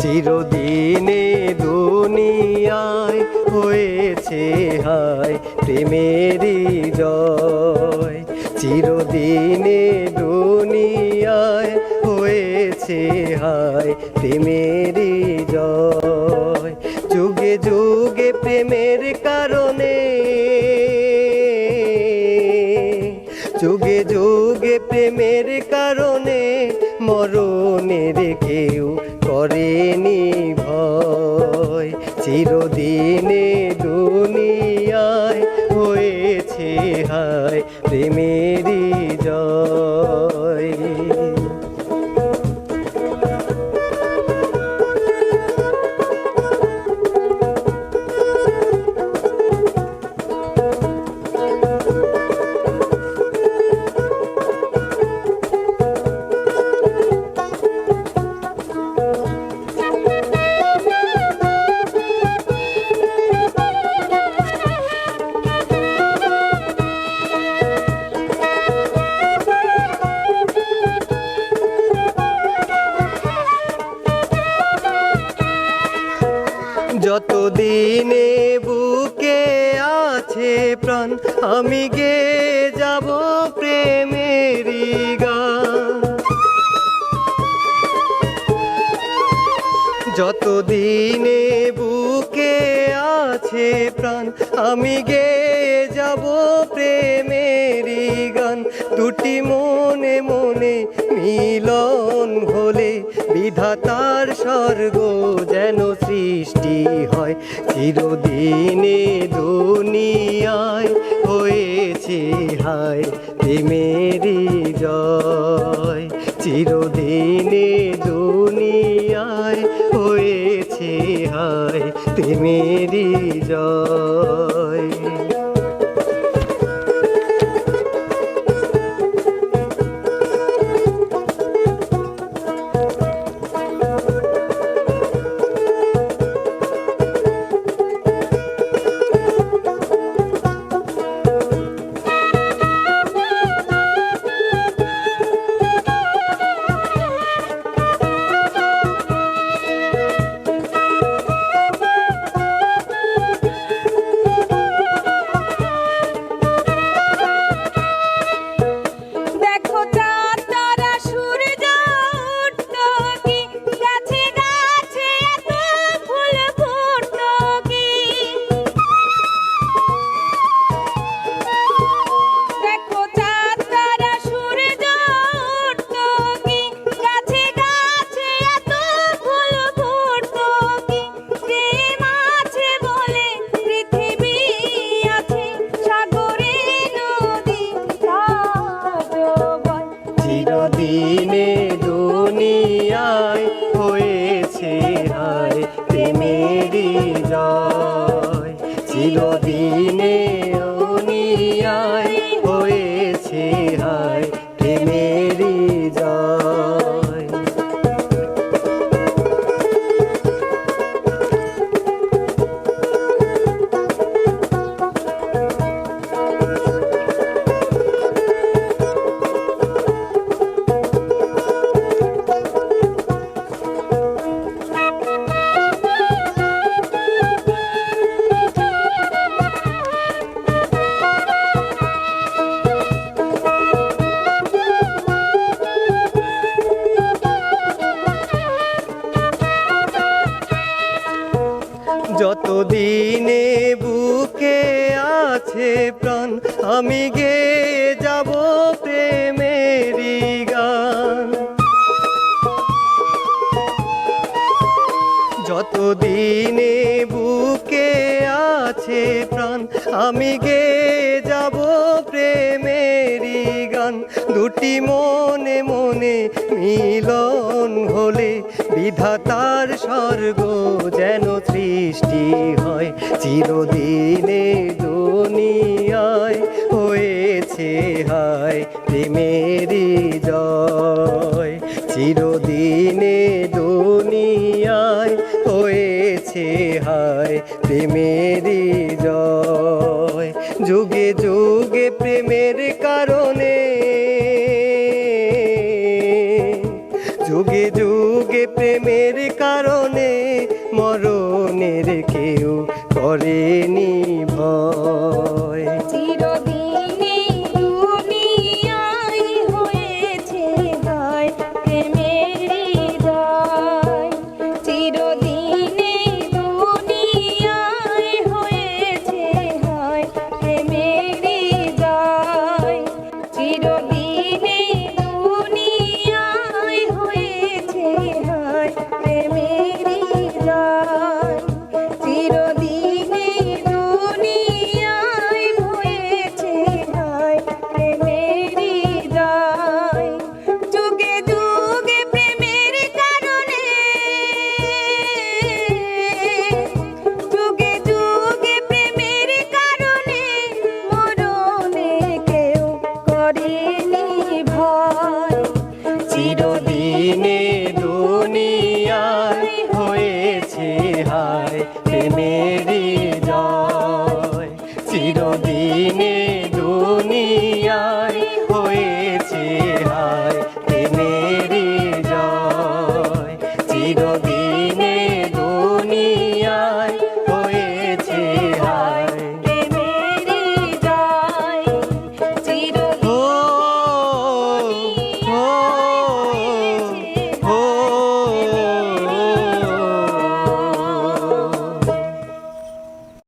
চিরদিনে দুনিয়ায় হয়েছে হায় প্রেমেরই জয়। চিরদিনে দুনিয়ায় হয়েছে হায় প্রেমেরই জয়। যুগে যুগে প্রেমের কারণে করেনি ভয় চিরদিনে দুনিয়ায় হয়েছে হায় প্রেমেরই আছে প্রাণ, আমি গে যাব প্রেমেরই গান। যত দিনে বুকে আছে প্রাণ, আমি গে যাব প্রেমেরই গান। দুটি মনে মনে মিলন হলে বিধাতার স্বর্গ যেন সৃষ্টি হয়, চিরদিনে দুনিয়ায় হয়েছে হায় তেমেরি জয়। চিরদিনে দুনিয়ায় হয়েছে হায় তেমেরি জয়। যত দিনে বুকে আছে প্রাণ? আমি গে যাব যত দিনে বুকে আছে প্রাণ, আমি গে যাব প্রেমেরই গান। দুটি মনে মনে মিলন হলে বিধাতার স্বর্গ যেন সৃষ্টি হয়। চিরদিনে দুনিয়ায় হয়েছে হায় প্রেমেরই জয়। কারণ চিরদিনে দুনিয়ায় হয়েছে হায় প্রেমেরি জয়। চিরদিনে দুনিয়ায় হয়ে